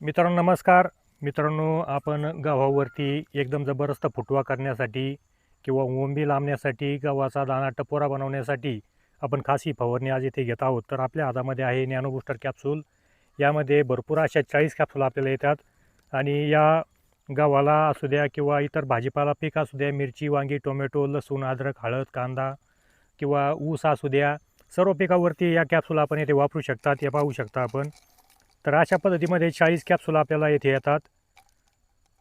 मित्रांनो नमस्कार. मित्रांनो आपण गव्हावरती एकदम जबरदस्त फुटवा करण्यासाठी किंवा ओंबी लांबण्यासाठी गव्हाचा दाणा टपोरा बनवण्यासाठी आपण खासी फवारणी आज इथे घेत आहोत. तर आपल्या हातामध्ये आहे नॅनो बुस्टर कॅप्सूल. यामध्ये भरपूर अशा चाळीस कॅप्सूल आपल्याला येतात. आणि या गव्हाला असू द्या किंवा इतर भाजीपाला पीक असू द्या मिरची वांगी टोमॅटो लसूण अद्रक हळद कांदा किंवा ऊस असू द्या सर्व पिकावरती या कॅप्सूल आपण इथे वापरू शकतात. हे पाहू शकता आपण. तर अशा पद्धतीमध्ये चाळीस कॅप्सूल आपल्याला येथे येतात.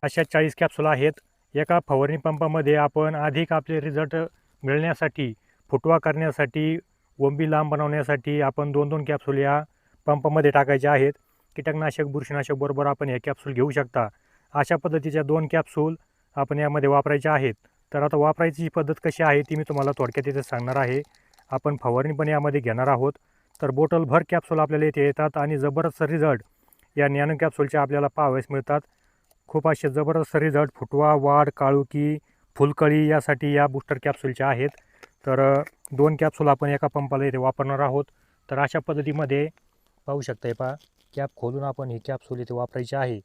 अशा चाळीस कॅप्सूल आहेत. एका फवारणी पंपामध्ये आपण अधिक आपले रिझल्ट मिळण्यासाठी फुटवा करण्यासाठी वंबी लांब बनवण्यासाठी आपण दोन दोन कॅप्सूल या पंपामध्ये टाकायचे आहेत. कीटकनाशक बुरशीनाशक बरोबर आपण हे कॅप्सूल घेऊ शकता. अशा पद्धतीच्या दोन कॅप्सूल आपण यामध्ये वापरायचे आहेत. तर आता वापरायची ही पद्धत कशी आहे ती मी तुम्हाला थोडक्यात इथे सांगणार आहे. आपण फवारणी पण यामध्ये घेणार आहोत. तर बोटलभर कॅप्सूल आपल्याला येथे येतात आणि जबरदस्त रिझल्ट या नॅनो कॅप्सूलच्या आपल्याला पाहावयास मिळतात. खूप असे जबरदस्त रिझल्ट फुटवा वाढ काळुकी फुलकळी यासाठी या बूस्टर कॅप्सूलच्या आहेत. तर दोन कॅप्सूल आपण एका पंपाला इथे वापरणार आहोत. तर अशा पद्धतीमध्ये पाहू शकता पहा कॅप खोलून आपण ही कॅप्सूल इथे वापरायची आहे.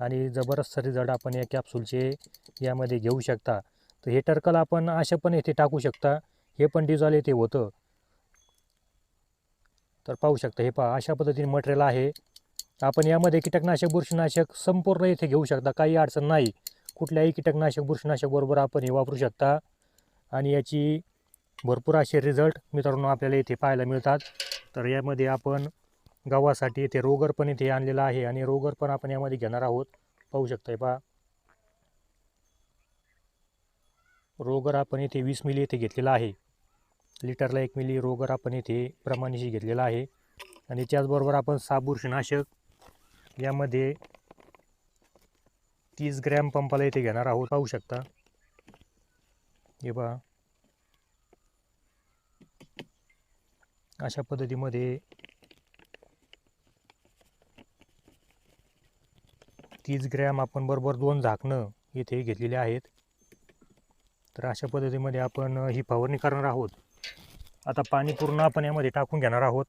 आणि जबरदस्त रिझल्ट आपण या कॅप्सूलचे यामध्ये घेऊ शकता. तर हे टर्कल आपण अशा पण इथे टाकू शकता. हे पण डिझॉल येथे होतं. तर पाहू शकता हे पहा अशा पद्धतीने मटेरियल आहे. आपण यामध्ये कीटकनाशक बुरशीनाशक संपूर्ण इथे घेऊ शकता काही अडचण नाही. कुठल्याही कीटकनाशक बुरशीनाशक बरोबर आपण हे वापरू शकता. आणि याची भरपूर असे रिझल्ट मित्रांनो आपल्याला इथे पाहायला मिळतात. तर यामध्ये आपण गव्हासाठी इथे रोगर पण इथे आणलेला आहे आणि रोगर पण आपण यामध्ये घेणार आहोत. पाहू शकता हे पहा. रोगर आपण इथे वीस मिली इथे घेतलेला आहे. लिटरला एक मिली रोगर आपण इथे प्रमाणेशी घेतलेला आहे. आणि त्याचबरोबर आपण साबुरशीनाशक यामध्ये तीस ग्रॅम पंपाला इथे घेणार आहोत. पाहू शकता. हे पहा. अशा पद्धतीमध्ये तीस ग्रॅम आपण बरोबर दोन झाकणं इथे घेतलेले आहेत. तर अशा पद्धतीमध्ये आपण ही फवारणी करणार आहोत. आता पाणी पूर्ण आपण यामध्ये टाकून घेणार आहोत.